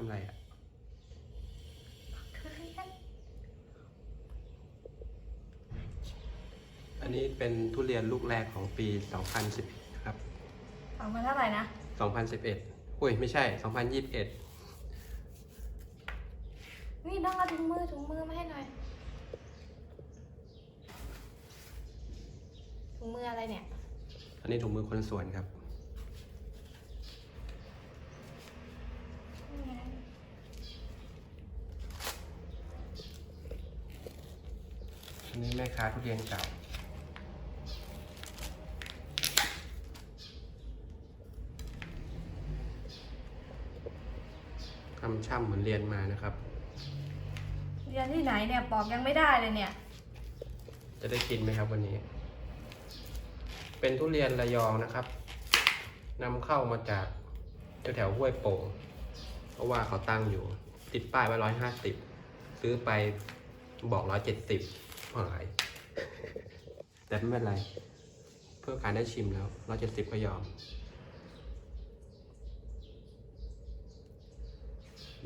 ำอะไรอะทุเรียนอันนี้เป็นทุเรียนลูกแรกของปี 2011นะครับเอามาเท่าไหร่นะ 2011อุ้ยไม่ใช่ 2021 นี่ต้องเอาถุงมือถุงมือมาให้หน่อย ถุงมืออะไรเนี่ย อันนี้ถุงมือคนสวนครับ นี่ไง อั นนี้แม่ค้าทุเรียนเก่า ทำช่ำเหมือนเรียนมานะครับ เรียนที่ไหนเนี่ยปอกยังไม่ได้เลยเนี่ย จะได้กินไหมครับวันนี้ เป็นทุเรียนระยองนะครับนำเข้ามาจากแถวแถวๆห้วยโป่งเพราะว่าเขาตั้งอยู่ ติดป้ายไว้ร้อยห้าสิบซื้อไปบอกร้อยเจ็ดสิบ หาย แต่ไม่เป็นไร เพื่อการได้ชิมแล้วร้อยเจ็ดสิบก็ยอม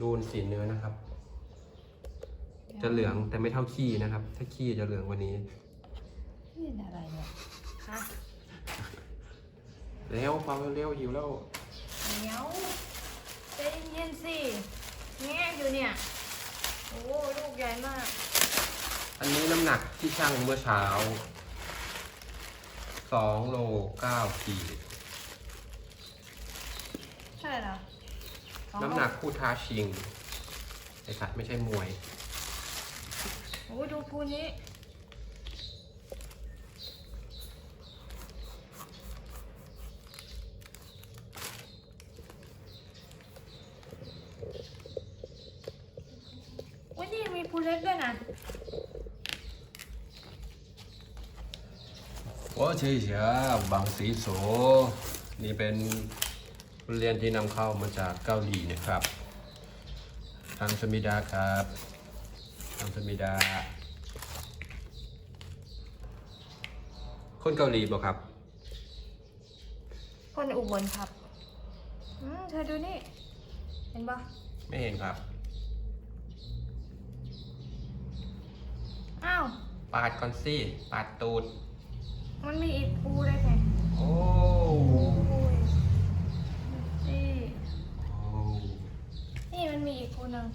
ดูสีเนื้อนะครับ จะเหลืองแต่ไม่เท่าขี้นะครับ ถ้าขี้จะเหลืองกว่านี้นี่อะไรเนี่ยฮะแล้วฟังเร็วๆหิวแล้วเดี๋ยวใจเย็นๆสิแง่อยู่เนี่ย โอ้ลูกใหญ่มากอันนี้น้ำ หนักที่ช่างเมื่อเช้าสองโลเก้าขีดใช่เหรอสองน้ำหนักผู้ท้าชิงไอสัตว์ไม่ใช่มวย โอ้ดูภูนี้ วันนี้มีภูเล็กด้วยนะ ว่าเฉยเฉยบางสีโส นี่เป็นทุเรียนที่นำเข้ามาจากเกาหลีนะครับทางสมิดาครับทางสมิดา คนเกาหลีบอกครับ คนอุบลครับอืมเธอดูนี่ เห็นปะไม่เห็นครับ อ้าว ปาดก่อนสิ ปาดตูด มันมีอีกภูได้วยไงโอ้โอ้ยนี่โอ้นี่มันมีอีกภูหนึ่ง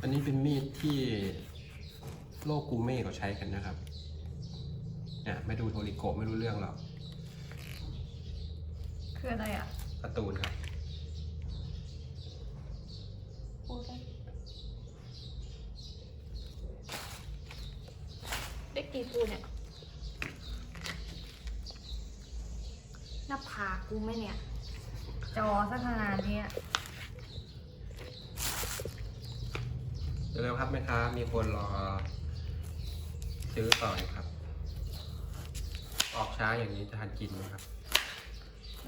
อันนี้เป็นมีดที่โลกกูเม่เขาใช้กันนะครับ เนี่ยไม่ดูโทริโกะไม่รู้เรื่องหรอก คืออะไรอะการ์ตูนครับ ภูเล็ก ได้กี่ภูเนี่ยหน้าผากกูไหมเนี่ย จอสักขนาดเนี้ยเร็วๆครับแม่ค้ามีคนรอ ซื้อต่ออยู่ครับ ออกช้าอย่างนี้จะทันกินไหมครับ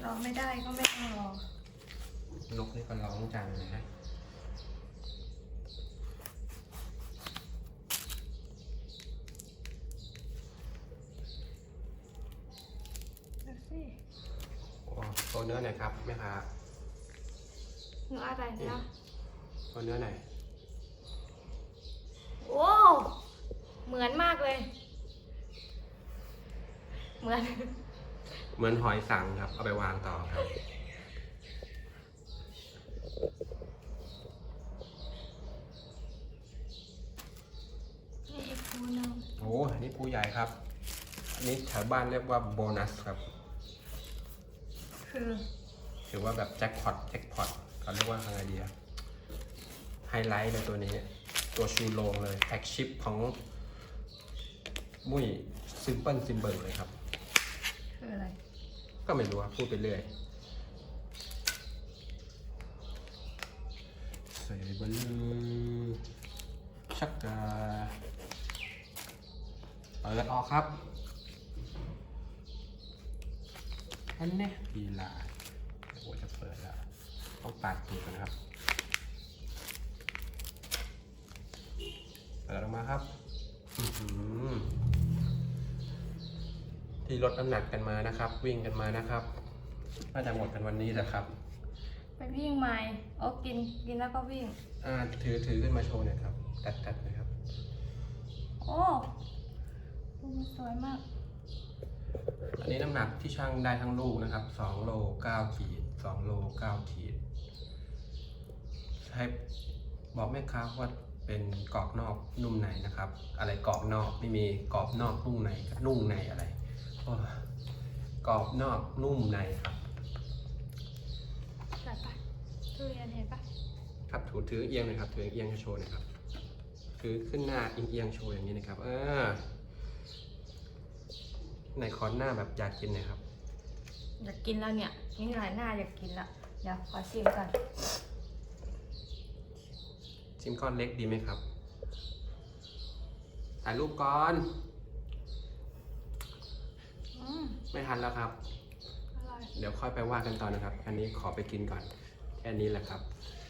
รอไม่ได้ก็ไม่ต้องรอนกนี่ก็ร้องจังนะฮะ ดูสิ โอ้โชว์ เนื้อหน่อยครับแม่ค้าเนื้ออะไรนะโชว์เนื้อหน่อยโอ้เหมือนมากเลย เหมือน เหมือนหอยสังครับ เอาไปวางต่อครับ นี่อีกภูหนึงโอ้อันนี้ปูใหญ่ครับ อันนี้แถวบ้านเรียกว่าโบนัสครับ คือถือว่าแบบแจ็คพอตแจ็คพอตเขาเรียกว่าอะไรดีอะไฮไลท์เลยตัวนี้ ตัวชูโรงเลยแท็กชิปของ มุ้ยซิมเปิลซิมเบิร์เลยครับ คืออะไร ก็ไม่รู้อะพูดไปเรื่อยใส่บอลลูนชักกาเปิดออกครับ อันเนี้ยดีลาโอ้โหจะเปิดแล้ว ต้องปาดตูดก่อนนะครับเปิดออกมาครับอื้อหือทีที่ลดน้ำหนักกันมานะครับ วิ่งกันมานะครับน่าจะหมดกันวันนี้แหละครับ ไปวิ่งใหม่โอ้กินกินแล้วก็วิ่ง อ่าถือถือขึ้นมาโชว์หน่อยครับ ตัดตัดหนะครับ โอ้ลูกมันสวยมาก อันนี้น้ำหนักที่ช่างได้ทั้งลูกนะครับสองโลเก้าขีดสองโลเก้าขีด ให้บอกแม่ค้าว่าเป็นกรอบนอกนุ่มในนะครับ อะไรกรอบนอกไม่มีกรอบนอกนุ่มในนุ่มในอะไรโอ้ยกรอบนอกนุ่มในครับจัดไปทุเรียนเห็นปะครับถูถือเอียงหนะครับถือเอียงโชว์หนะครับถือขึ้นหน้าเอียงๆโชว์อย่างนี้นะครับ เออ ในคอนหน้าแบบอยากกินหนะครับ อยากกินแล้วเนี่ยนี่หลายหน้าอยากกินละเดี๋ยวขอชิมก่อนชิมก้อนเล็กดีไหมครับถ่ายรูปก่อนอืมไม่ทันแล้วครับ อร่อย เดี๋ยวค่อยไปว่ากันต่อนะครับ อันนี้ขอไปกินก่อน แค่นี้แหละครับอ